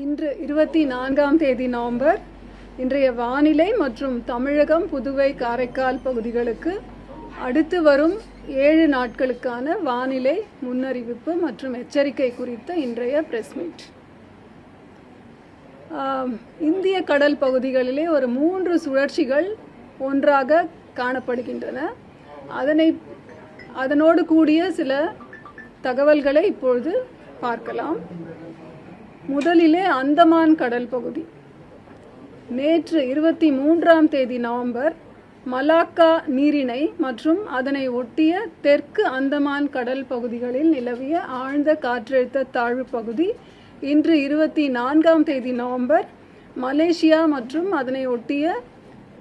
இன்று இருபத்தி நான்காம் தேதி நவம்பர். இன்றைய வானிலை மற்றும் தமிழகம் புதுவை காரைக்கால் பகுதிகளுக்கு அடுத்து வரும் ஏழு நாட்களுக்கான வானிலை முன்னறிவிப்பு மற்றும் எச்சரிக்கை குறித்த இன்றைய பிரஸ் மீட் இந்திய கடல் பகுதிகளிலே ஒரு மூன்று சுழற்சிகள் ஒன்றாக காணப்படுகின்றன. அதனை அதனோடு கூடிய சில தகவல்களை இப்பொழுது பார்க்கலாம். முதலிலே அந்தமான் கடல் பகுதி. நேற்று இருபத்தி மூன்றாம் தேதி நவம்பர் மலாக்கா நீரிணை மற்றும் அதனை ஒட்டிய தெற்கு அந்தமான் கடல் பகுதிகளில் நிலவிய ஆழ்ந்த காற்றழுத்த தாழ்வு பகுதி இன்று இருபத்தி நான்காம் தேதி நவம்பர் மலேசியா மற்றும் அதனை ஒட்டிய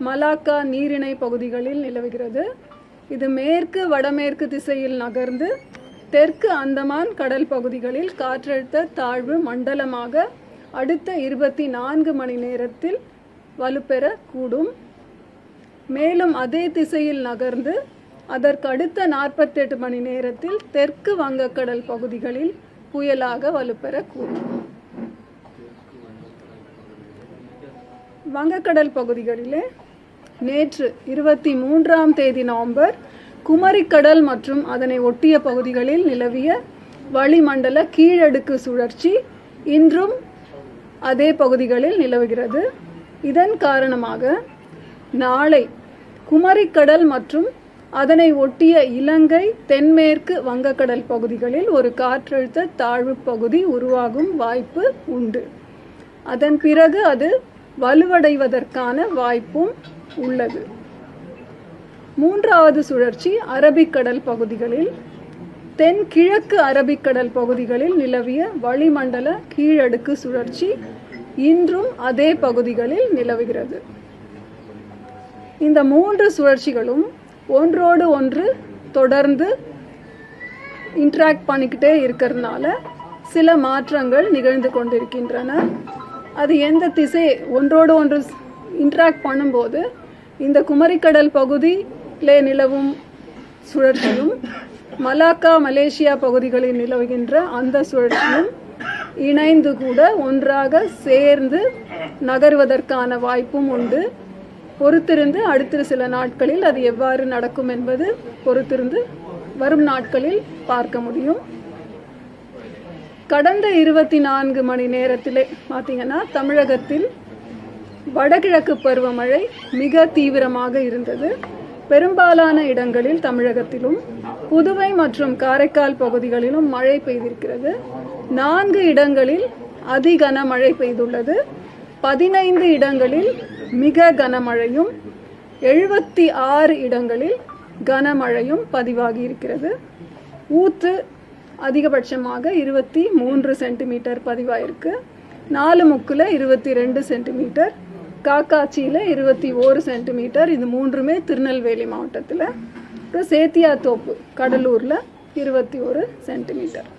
மலாக்கா நீரிணை பகுதிகளில் நிலவுகிறது. இது மேற்கு வடமேற்கு திசையில் நகர்ந்து தெற்கு அந்தமான் கடல் பகுதிகளில் காற்றழுத்த தாழ்வு மண்டலமாக அடுத்த இருபத்தி நான்கு மணி நேரத்தில் வலுப்பெறக்கூடும். மேலும் அதே திசையில் நகர்ந்து அதற்கு அடுத்த நாற்பத்தெட்டு மணி நேரத்தில் தெற்கு வங்கக்கடல் பகுதிகளில் புயலாக வலுப்பெறக்கூடும். வங்கக்கடல் பகுதிகளிலே நேற்று இருபத்தி மூன்றாம் தேதி நவம்பர் குமரிக்கடல் மற்றும் அதனை ஒட்டிய பகுதிகளில் நிலவிய வளிமண்டல கீழடுக்கு சுழற்சி இன்றும் அதே பகுதிகளில் நிலவுகிறது. இதன் காரணமாக நாளை குமரிக்கடல் மற்றும் அதனை ஒட்டிய இலங்கை தென்மேற்கு வங்கக்கடல் பகுதிகளில் ஒரு காற்றழுத்த தாழ்வு பகுதி உருவாகும் வாய்ப்பு உண்டு. அதன் பிறகு அது வலுவடைவதற்கான வாய்ப்பும் உள்ளது. மூன்றாவது சுழற்சி அரபிக்கடல் பகுதிகளில் தென்கிழக்கு அரபிக்கடல் பகுதிகளில் நிலவிய வளிமண்டல கீழடுக்கு சுழற்சி இன்றும் அதே பகுதிகளில் நிலவுகிறது. இந்த மூன்று சுழற்சிகளும் ஒன்றோடு ஒன்று தொடர்ந்து இன்ட்ராக்ட் பண்ணிக்கிட்டே இருக்கிறதுனால சில மாற்றங்கள் நிகழ்ந்து கொண்டிருக்கின்றன. அது எந்த திசை ஒன்றோடு ஒன்று இன்ட்ராக்ட் பண்ணும்போது இந்த குமரிக்கடல் பகுதி நாட்டிலே நிலவும் சுழற்சியும் மலாக்கா மலேசியா பகுதிகளில் நிலவுகின்ற அந்த சுழற்சியும் இணைந்து கூட ஒன்றாக சேர்ந்து நகர்வதற்கான வாய்ப்பும் உண்டு. பொறுத்திருந்து அடுத்த சில நாட்களில் அது எவ்வாறு நடக்கும் என்பது பொறுத்திருந்து வரும் நாட்களில் பார்க்க முடியும். கடந்த இருபத்தி நான்கு மணி நேரத்திலே பார்த்தீங்கன்னா தமிழகத்தில் வடகிழக்கு பருவமழை மிக தீவிரமாக இருந்தது. பெரும்பாலான இடங்களில் தமிழகத்திலும் புதுவை மற்றும் காரைக்கால் பகுதிகளிலும் மழை பெய்திருக்கிறது. நான்கு இடங்களில் அதிகன மழை பெய்துள்ளது. பதினைந்து இடங்களில் மிக கனமழையும் எழுபத்தி ஆறு இடங்களில் கனமழையும் பதிவாகி இருக்கிறது ஊத்து அதிகபட்சமாக இருபத்தி மூன்று சென்டிமீட்டர் பதிவாயிருக்கு. நாலு முக்கில் இருபத்தி ரெண்டு சென்டிமீட்டர் காக்காச்சியில் இருபத்தி ஓரு சென்டிமீட்டர். இது மூன்றுமே திருநெல்வேலி மாவட்டத்தில். அப்புறம் சேத்தியாத்தோப்பு கடலூரில் இருபத்தி ஒரு சென்டிமீட்டர்.